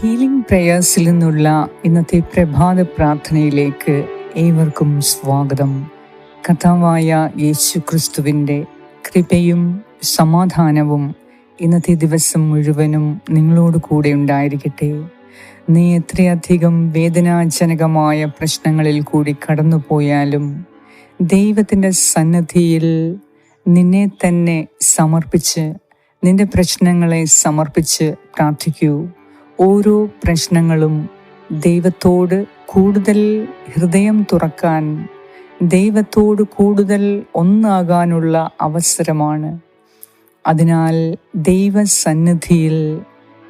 Healing പ്രേയേഴ്സിൽ നിന്നുള്ള ഇന്നത്തെ പ്രഭാത പ്രാർത്ഥനയിലേക്ക് ഏവർക്കും സ്വാഗതം. കഥാവായ യേശു ക്രിസ്തുവിന്റെ കൃപയും സമാധാനവും ഇന്നത്തെ ദിവസം മുഴുവനും നിങ്ങളോട് കൂടെ ഉണ്ടായിരിക്കട്ടെ. നീ എത്രയധികം വേദനാജനകമായ പ്രശ്നങ്ങളിൽ കൂടി കടന്നുപോയാലും ദൈവത്തിന്റെ സന്നദ്ധിയിൽ നിന്നെ തന്നെ സമർപ്പിച്ച് നിന്റെ പ്രശ്നങ്ങളെ സമർപ്പിച്ച് പ്രാർത്ഥിക്കൂ. ഓരോ പ്രശ്നങ്ങളും ദൈവത്തോട് കൂടുതൽ ഹൃദയം തുറക്കാൻ ദൈവത്തോട് കൂടുതൽ ഒന്നാകാനുള്ള അവസരമാണ്. അതിനാൽ ദൈവസന്നിധിയിൽ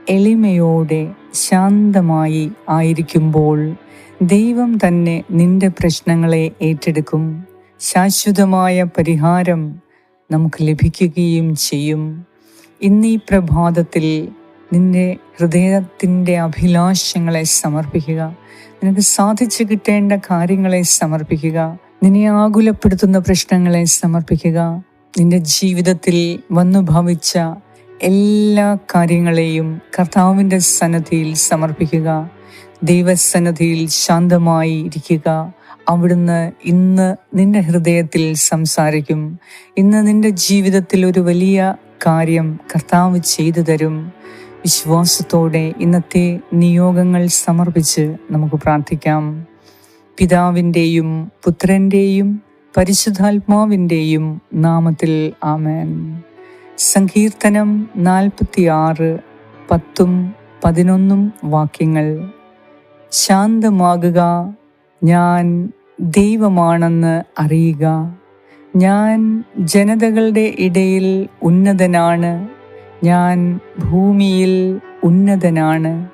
എളിമയോടെ ശാന്തമായി ആയിരിക്കുമ്പോൾ ദൈവം തന്നെ നിന്റെ പ്രശ്നങ്ങളെ ഏറ്റെടുക്കും. ശാശ്വതമായ പരിഹാരം നമുക്ക് ലഭിക്കുകയും ചെയ്യും. ഇന്നീ പ്രഭാതത്തിൽ നിന്റെ ഹൃദയത്തിന്റെ അഭിലാഷങ്ങളെ സമർപ്പിക്കുക. നിനക്ക് സാധിച്ചു കിട്ടേണ്ട കാര്യങ്ങളെ സമർപ്പിക്കുക. നിന്നെ ആകുലപ്പെടുത്തുന്ന പ്രശ്നങ്ങളെ സമർപ്പിക്കുക. നിന്റെ ജീവിതത്തിൽ വന്നു ഭവിച്ച എല്ലാ കാര്യങ്ങളെയും കർത്താവിന്റെ സന്നദ്ധിയിൽ സമർപ്പിക്കുക. ദൈവസന്നദ്ധിയിൽ ശാന്തമായി ഇരിക്കുക. അവിടുന്ന് ഇന്ന് നിന്റെ ഹൃദയത്തിൽ സംസാരിക്കും. ഇന്ന് നിന്റെ ജീവിതത്തിൽ ഒരു വലിയ കാര്യം കർത്താവ് ചെയ്തു തരും. വിശ്വാസത്തോടെ ഇന്നത്തെ നിയോഗങ്ങൾ സമർപ്പിച്ച് നമുക്ക് പ്രാർത്ഥിക്കാം. പിതാവിന്റെയും പുത്രന്റെയും പരിശുദ്ധാത്മാവിന്റെയും നാമത്തിൽ ആമേൻ. സങ്കീർത്തനം നാൽപ്പത്തിയാറ് പത്തും പതിനൊന്നും വാക്യങ്ങൾ. ശാന്തമാകുക ഞാൻ ദൈവമാണെന്ന് അറിയുക. ഞാൻ ജനതകളുടെ ഇടയിൽ ഉന്നതനാണ്. ഞാൻ ഭൂമിയിൽ ഉന്നതനാണ്.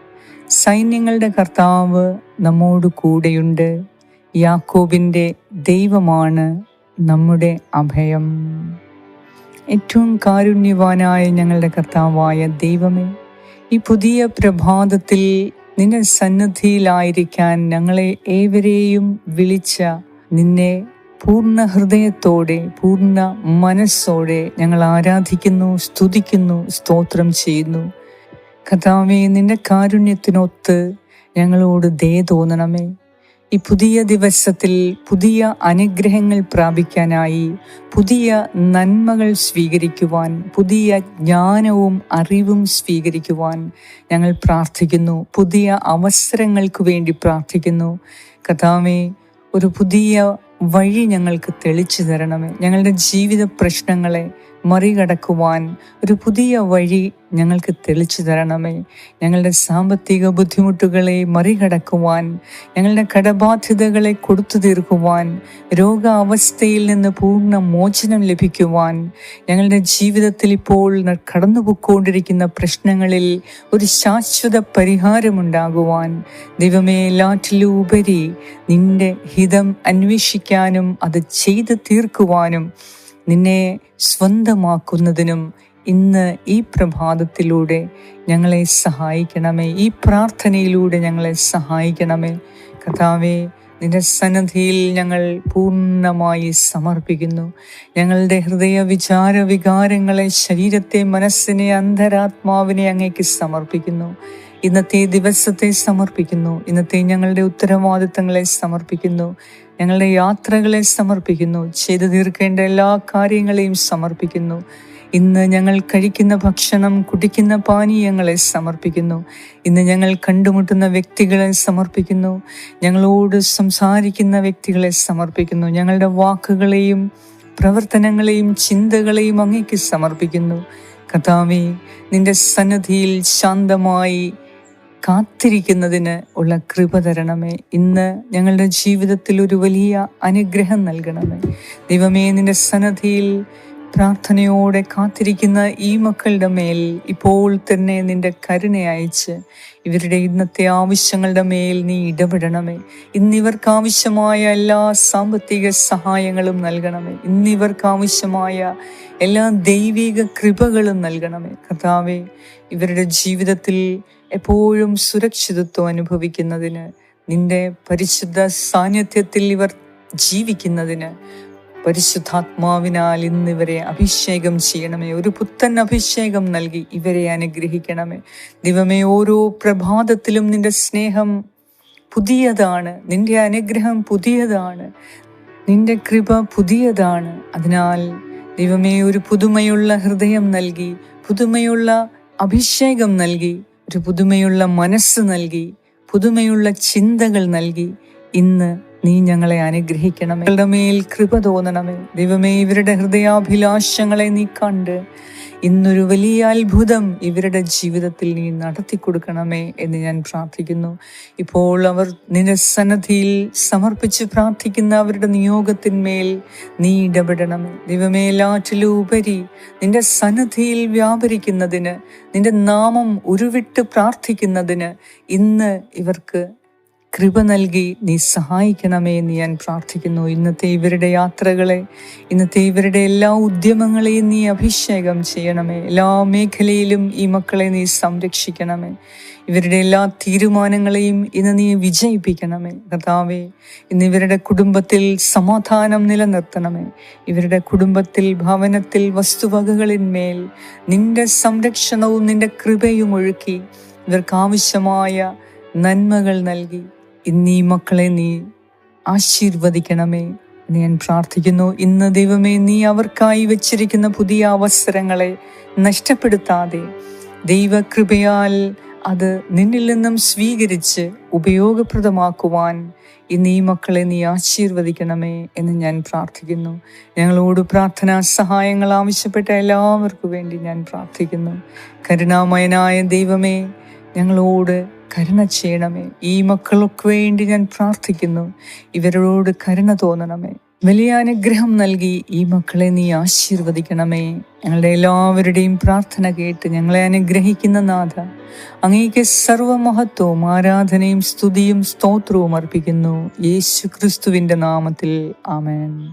സൈന്യങ്ങളുടെ കർത്താവ് നമ്മോട് കൂടെയുണ്ട്. യാക്കോബിന്റെ ദൈവമാണ് നമ്മുടെ അഭയം. ഏറ്റവും കാരുണ്യവാനായ ഞങ്ങളുടെ കർത്താവായ ദൈവമേ ഈ പുതിയ പ്രഭാതത്തിൽ നിന്റെ സന്നദ്ധിയിലായിരിക്കാൻ ഞങ്ങളെ ഏവരെയും വിളിച്ച നിന്നെ പൂർണ ഹൃദയത്തോടെ പൂർണ മനസ്സോടെ ഞങ്ങൾ ആരാധിക്കുന്നു സ്തുതിക്കുന്നു സ്തോത്രം ചെയ്യുന്നു. കഥാവേ നിന്റെ കാരുണ്യത്തിനൊത്ത് ഞങ്ങളോട് ദേ തോന്നണമേ. ഈ പുതിയ ദിവസത്തിൽ പുതിയ അനുഗ്രഹങ്ങൾ പ്രാപിക്കാനായി പുതിയ നന്മകൾ സ്വീകരിക്കുവാൻ പുതിയ ജ്ഞാനവും അറിവും സ്വീകരിക്കുവാൻ ഞങ്ങൾ പ്രാർത്ഥിക്കുന്നു. പുതിയ അവസരങ്ങൾക്ക് വേണ്ടി പ്രാർത്ഥിക്കുന്നു. കഥാമേ ഒരു പുതിയ വഴി ഞങ്ങൾക്ക് തെളിച്ചു തരണമേ. ഞങ്ങളുടെ ജീവിത പ്രശ്നങ്ങളെ മറികടക്കുവാൻ ഒരു പുതിയ വഴി ഞങ്ങൾക്ക് തെളിച്ചു തരണമേ. ഞങ്ങളുടെ സാമ്പത്തിക ബുദ്ധിമുട്ടുകളെ മറികടക്കുവാൻ ഞങ്ങളുടെ കടബാധ്യതകളെ കൊടുത്തു തീർക്കുവാൻ രോഗാവസ്ഥയിൽ നിന്ന് പൂർണ മോചനം ലഭിക്കുവാൻ ഞങ്ങളുടെ ജീവിതത്തിൽ ഇപ്പോൾ കടന്നുപോയിക്കൊണ്ടിരിക്കുന്ന പ്രശ്നങ്ങളിൽ ഒരു ശാശ്വത പരിഹാരമുണ്ടാകുവാൻ ദൈവമേ എല്ലാറ്റിലുപരി നിന്റെ ഹിതം അന്വേഷിക്കാനും അത് ചെയ്തു തീർക്കുവാനും നിന്നെ സ്വന്തമാക്കുന്നതിനും ഇന്ന് ഈ പ്രഭാതത്തിലൂടെ ഞങ്ങളെ സഹായിക്കണമേ. ഈ പ്രാർത്ഥനയിലൂടെ ഞങ്ങളെ സഹായിക്കണമേ. കഥാവേ നിന്റെ സന്നദ്ധിയിൽ ഞങ്ങൾ പൂർണമായി സമർപ്പിക്കുന്നു. ഞങ്ങളുടെ ഹൃദയ വിചാര വികാരങ്ങളെ ശരീരത്തെ മനസ്സിനെ അന്തരാത്മാവിനെ അങ്ങേക്ക് സമർപ്പിക്കുന്നു. ഇന്നത്തെ ദിവസത്തെ സമർപ്പിക്കുന്നു. ഇന്നത്തെ ഞങ്ങളുടെ ഉത്തരവാദിത്തങ്ങളെ സമർപ്പിക്കുന്നു. ഞങ്ങളുടെ യാത്രകളെ സമർപ്പിക്കുന്നു. ചെയ്തു തീർക്കേണ്ട എല്ലാ കാര്യങ്ങളെയും സമർപ്പിക്കുന്നു. ഇന്ന് ഞങ്ങൾ കഴിക്കുന്ന ഭക്ഷണം കുടിക്കുന്ന പാനീയങ്ങളെ സമർപ്പിക്കുന്നു. ഇന്ന് ഞങ്ങൾ കണ്ടുമുട്ടുന്ന വ്യക്തികളെ സമർപ്പിക്കുന്നു. ഞങ്ങളോട് സംസാരിക്കുന്ന വ്യക്തികളെ സമർപ്പിക്കുന്നു. ഞങ്ങളുടെ വാക്കുകളെയും പ്രവർത്തനങ്ങളെയും ചിന്തകളെയും അങ്ങേക്ക് സമർപ്പിക്കുന്നു. കഥാവേ നിന്റെ സന്നദ്ധിയിൽ ശാന്തമായി കാത്തിരിക്കുന്നതിന് ഉള്ള കൃപ തരണമേ. ഇന്ന് ഞങ്ങളുടെ ജീവിതത്തിൽ ഒരു വലിയ അനുഗ്രഹം നൽകണമേ. ദൈവമേ നിന്റെ സന്നദ്ധിയിൽ പ്രാർത്ഥനയോടെ കാത്തിരിക്കുന്ന ഈ മക്കളുടെ മേൽ ഇപ്പോൾ തന്നെ നിന്റെ കരുണ അയച്ച് ഇവരുടെ ഇന്നത്തെ ആവശ്യങ്ങളുടെ മേൽ നീ ഇടപെടണമേ. ഇന്നിവർക്ക് ആവശ്യമായ എല്ലാ സാമ്പത്തിക സഹായങ്ങളും നൽകണമേ. ഇന്നിവർക്ക് ആവശ്യമായ എല്ലാ ദൈവിക കൃപകളും നൽകണമേ. കർത്താവെ ഇവരുടെ ജീവിതത്തിൽ എപ്പോഴും സുരക്ഷിതത്വം അനുഭവിക്കുന്നതിന് നിന്റെ പരിശുദ്ധ സാന്നിധ്യത്തിൽ ഇവർ ജീവിക്കുന്നതിന് പരിശുദ്ധാത്മാവിനാൽ ഇന്ന് ഇവരെ അഭിഷേകം ചെയ്യണമേ. ഒരു പുത്തൻ അഭിഷേകം നൽകി ഇവരെ അനുഗ്രഹിക്കണമേ. ദിവമേ ഓരോ പ്രഭാതത്തിലും നിന്റെ സ്നേഹം പുതിയതാണ്. നിന്റെ അനുഗ്രഹം പുതിയതാണ്. നിന്റെ കൃപ പുതിയതാണ്. അതിനാൽ ദിവമേ ഒരു പുതുമയുള്ള ഹൃദയം നൽകി പുതുമയുള്ള അഭിഷേകം നൽകി ഒരു പുതുമയുള്ള മനസ്സ് നൽകി പുതുമയുള്ള ചിന്തകൾ നൽകി ഇന്ന് നീ ഞങ്ങളെ അനുഗ്രഹിക്കണമേ. മേൽ കൃപ തോന്നണമേ. ദൈവമേ ഇവരുടെ ഹൃദയാഭിലാഷങ്ങളെ നീ കണ്ട് ഇന്നൊരു വലിയ അത്ഭുതം ഇവരുടെ ജീവിതത്തിൽ നീ നടത്തി കൊടുക്കണമേ എന്ന് ഞാൻ പ്രാർത്ഥിക്കുന്നു. ഇപ്പോൾ അവർ നിന്റെ സമർപ്പിച്ച് പ്രാർത്ഥിക്കുന്ന അവരുടെ നിയോഗത്തിന്മേൽ നീ ഇടപെടണമേ. ദൈവമേലാറ്റിലുപരി നിന്റെ സന്നദ്ധിയിൽ വ്യാപരിക്കുന്നതിന് നിന്റെ നാമം ഉരുവിട്ട് പ്രാർത്ഥിക്കുന്നതിന് ഇന്ന് ഇവർക്ക് കൃപ നൽകി നീ സഹായിക്കണമേ എന്ന് ഞാൻ പ്രാർത്ഥിക്കുന്നു. ഇന്നത്തെ ഇവരുടെ യാത്രകളെ ഇന്നത്തെ ഇവരുടെ എല്ലാ ഉദ്യമങ്ങളെയും നീ അഭിഷേകം ചെയ്യണമേ. എല്ലാ മേഖലയിലും ഈ മക്കളെ നീ സംരക്ഷിക്കണമേ. ഇവരുടെ എല്ലാ തീരുമാനങ്ങളെയും ഇന്ന് നീ വിജയിപ്പിക്കണമേ. കർത്താവേ ഇന്ന് ഇവരുടെ കുടുംബത്തിൽ സമാധാനം നിലനിർത്തണമേ. ഇവരുടെ കുടുംബത്തിൽ ഭവനത്തിൽ വസ്തുവകകളിന്മേൽ നിന്റെ സംരക്ഷണവും നിന്റെ കൃപയും ഒഴുക്കി ഇവർക്ക് ആവശ്യമായ നന്മകൾ നൽകി. ഇന്ന് ഈ മക്കളെ നീ ആശീർവദിക്കണമേ ഞാൻ പ്രാർത്ഥിക്കുന്നു. ഇന്ന് ദൈവമേ നീ അവർക്കായി വെച്ചിരിക്കുന്ന പുതിയ അവസരങ്ങളെ നഷ്ടപ്പെടുത്താതെ ദൈവകൃപയാൽ അത് നിന്നിൽ നിന്നും സ്വീകരിച്ച് ഉപയോഗപ്രദമാക്കുവാൻ ഇന്ന് ഈ മക്കളെ നീ ആശീർവദിക്കണമേ എന്ന് ഞാൻ പ്രാർത്ഥിക്കുന്നു. ഞങ്ങളോട് പ്രാർത്ഥനാ സഹായങ്ങൾ ആവശ്യപ്പെട്ട എല്ലാവർക്കും വേണ്ടി ഞാൻ പ്രാർത്ഥിക്കുന്നു. കരുണാമയനായ ദൈവമേ ഞങ്ങളോട് കരുണ ചെയ്യണമേ. ഈ മക്കൾക്ക് വേണ്ടി ഞാൻ പ്രാർത്ഥിക്കുന്നു. ഇവരോട് കരുണ തോന്നണമേ. വലിയ അനുഗ്രഹം നൽകി ഈ മക്കളെ നീ ആശീർവദിക്കണമേ. ഞങ്ങളുടെ എല്ലാവരുടെയും പ്രാർത്ഥന കേട്ട് ഞങ്ങളെ അനുഗ്രഹിക്കുന്ന നാഥ അങ്ങേക്ക് സർവമഹത്വവും ആരാധനയും സ്തുതിയും സ്തോത്രവും അർപ്പിക്കുന്നു. യേശു ക്രിസ്തുവിന്റെ നാമത്തിൽ ആമേൻ.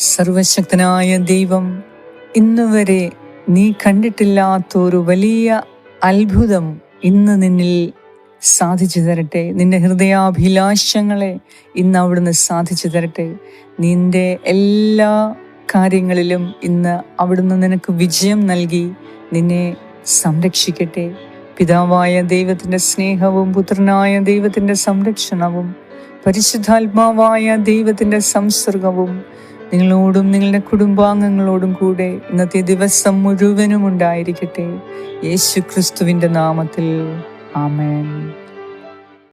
സർവശക്തനായ ദൈവം ഇന്നുവരെ നീ കണ്ടിട്ടില്ലാത്തൊരു വലിയ അത്ഭുതം ഇന്ന് നിന്നിൽ സാധിച്ചു തരട്ടെ. നിന്റെ ഹൃദയാഭിലാഷങ്ങളെ ഇന്ന് അവിടുന്ന് സാധിച്ചു തരട്ടെ. നിന്റെ എല്ലാ കാര്യങ്ങളിലും ഇന്ന് അവിടുന്ന് നിനക്ക് വിജയം നൽകി നിന്നെ സംരക്ഷിക്കട്ടെ. പിതാവായ ദൈവത്തിന്റെ സ്നേഹവും പുത്രനായ ദൈവത്തിന്റെ സംരക്ഷണവും പരിശുദ്ധാത്മാവായ ദൈവത്തിന്റെ സംസർഗവും നിങ്ങളോടും നിങ്ങളുടെ കുടുംബാംഗങ്ങളോടും കൂടെ ഇന്നത്തെ ദിവസം മുഴുവനും ഉണ്ടായിരിക്കട്ടെ. യേശു ക്രിസ്തുവിന്റെ നാമത്തിൽ. ആമേൻ.